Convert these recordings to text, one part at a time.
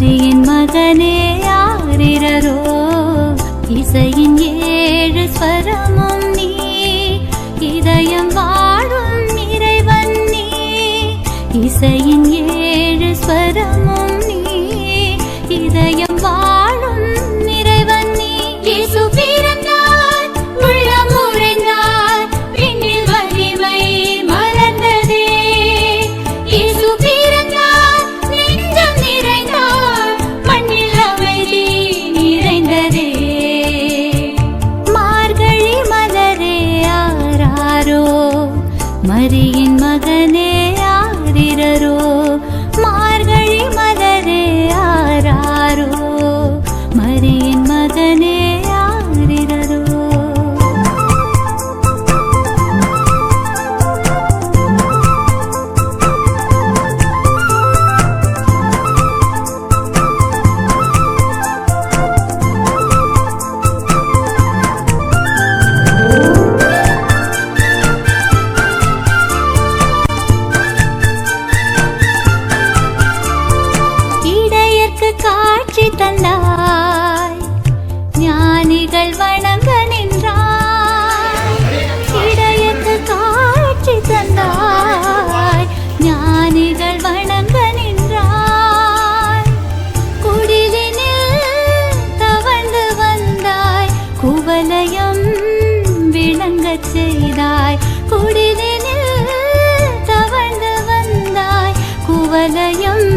மரியின் மகனே. ஹரியின் மகனே. ஞானிகள் வணங்க நின்றாய். இடையத்து காட்சி தந்தாய். ஞானிகள் வணங்க நின்றாய். குடிலினில் தவழ்ந்து வந்தாய். குவலயம் விளங்க செய்தாய். குடிலினில் தவழ்ந்து வந்தாய். குவலயம்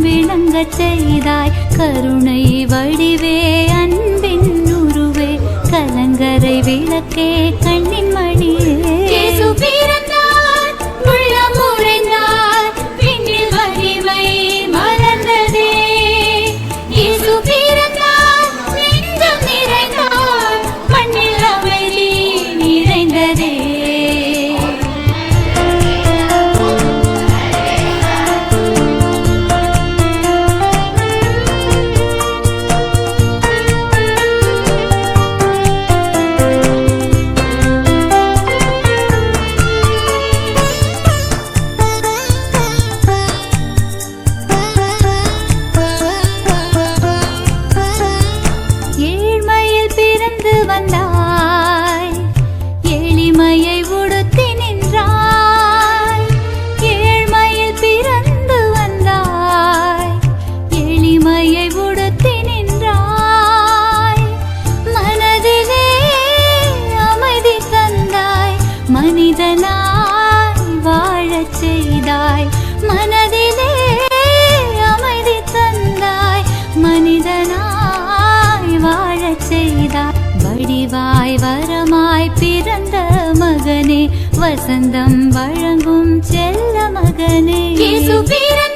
விளங்க செய்தாய். கருணை வடிவே அன் கலங்கரை விளக்கே கண்ணின் மழை செய்தாய். மனதிலே அமைதி தந்தாய். மனிதனாய் வாழச் செய்தாய். வடிவாய் வரமாய் பிறந்த மகனே வசந்தம் வழங்கும் செல்ல மகனே. பிறந்த